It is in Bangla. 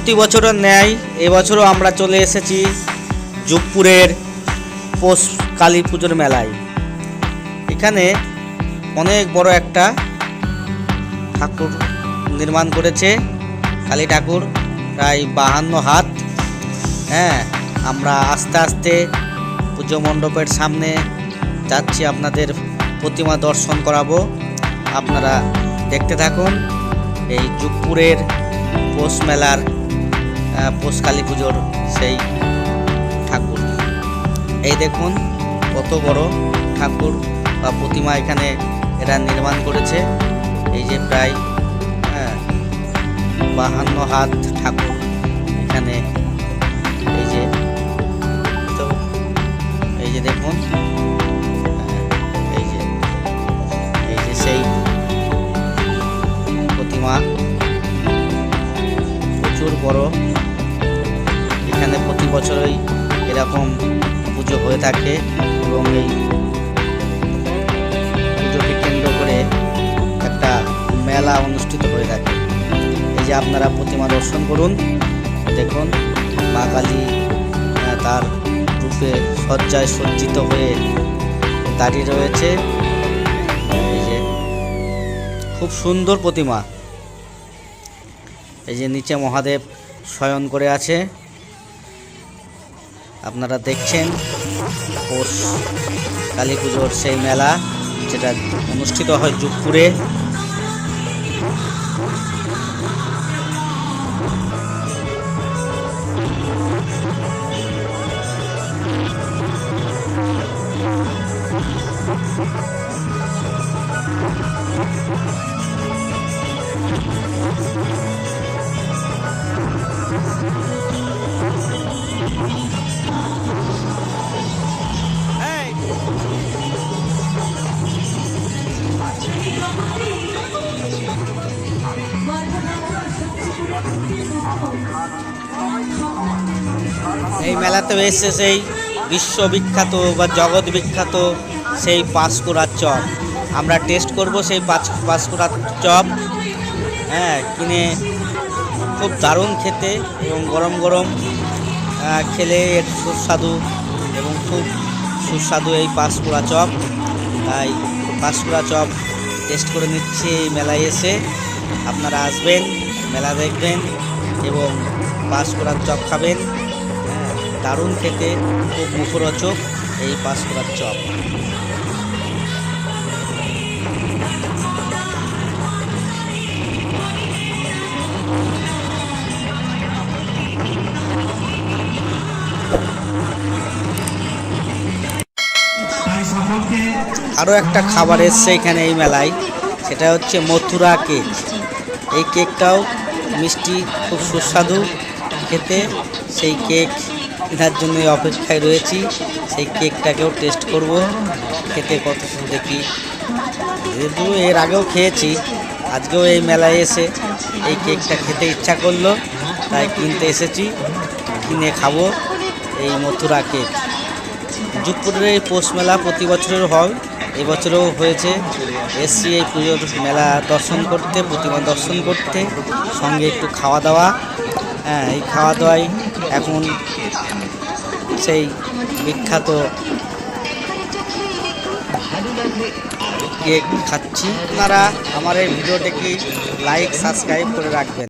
প্রতি বছরের ন্যায় এবছরও আমরা চলে এসেছি যুগপুরের পোষ কালী পুজোর মেলায়। এখানে অনেক বড় একটা ঠাকুর নির্মাণ করেছে কালী ঠাকুর, প্রায় বাহান্ন হাত। হ্যাঁ আমরা আস্তে আস্তে পুজো মণ্ডপের সামনে যাচ্ছি, আপনাদের প্রতিমা দর্শন করাবো। আপনারা দেখতে থাকুন এই যুগপুরের পৌষ মেলার পৌষ কালী পুজোর সেই ঠাকুর। এই দেখুন কত বড় ঠাকুর বা প্রতিমা এখানে এরা নির্মাণ করেছে। এই যে প্রায় হ্যাঁ, বাহান্ন হাত ঠাকুর এখানে এই যে। তো এই যে দেখুন বছরই এরকম পুজো হয়ে থাকে এবং এই পুজোকে কেন্দ্র করে একটা মেলা অনুষ্ঠিত হয়ে থাকে। এই যে আপনারা প্রতিমা দর্শন করুন, দেখুন, মা কালী তার রূপে সজ্জায় সজ্জিত হয়ে দাঁড়িয়ে রয়েছে। এই যে খুব সুন্দর প্রতিমা। এই যে নিচে মহাদেব শয়ন করে আছে। আপনারা দেখছেন কালী পুজোর সেই মেলা যেটা অনুষ্ঠিত হয় যুগপুরে। এই মেলাতে এসেছে সেই বিশ্ববিখ্যাত বা জগৎ বিখ্যাত সেই পাঁশকুড়ার চপ। আমরা টেস্ট করব সেই পাঁচ পাঁশকুড়ার চপ। হ্যাঁ কিনে খুব দারুণ খেতে এবং গরম গরম খেলে এর সুস্বাদু এবং খুব সুস্বাদু এই পাঁশকুড়া চপ। তাই পাঁশকুড়া চপ টেস্ট করে নিচ্ছি এই মেলায় এসে। আপনারা আসবেন, মেলা দেখবেন। এবং পাঁশকুড়ার চপ খাবেন। হ্যাঁ দারুণ খেতে, খুব মুখরোচক এই পাঁশকুড়ার চপ। আরও একটা খাবার এসছে এখানে এই মেলায়, সেটা হচ্ছে মথুরা কেক এই কেকটাও মিষ্টি, খুব সুস্বাদু খেতে। সেই কেক কেনার জন্যই অপেক্ষায় রয়েছি। সেই কেকটাকেও টেস্ট করব। খেতে কত দেখি। যেহেতু এর আগেও খেয়েছি, আজকেও এই মেলায় এসে এই কেকটা খেতে ইচ্ছা করল, তাই কিনতে এসেছি। কিনে খাব এই মথুরা কেক। যুগপুরের এই পৌষ মেলা প্রতি বছরের হয়। এবছরও হয়েছে এসছি এই পুজোর মেলা দর্শন করতে, প্রতিমা দর্শন করতে, সঙ্গে একটু খাওয়া দাওয়া। হ্যাঁ এই খাওয়া দাওয়াই এখন সেই বিখ্যাত কেক খাচ্ছি। আপনারা আমার এই ভিডিওটাকে লাইক সাবস্ক্রাইব করে রাখবেন।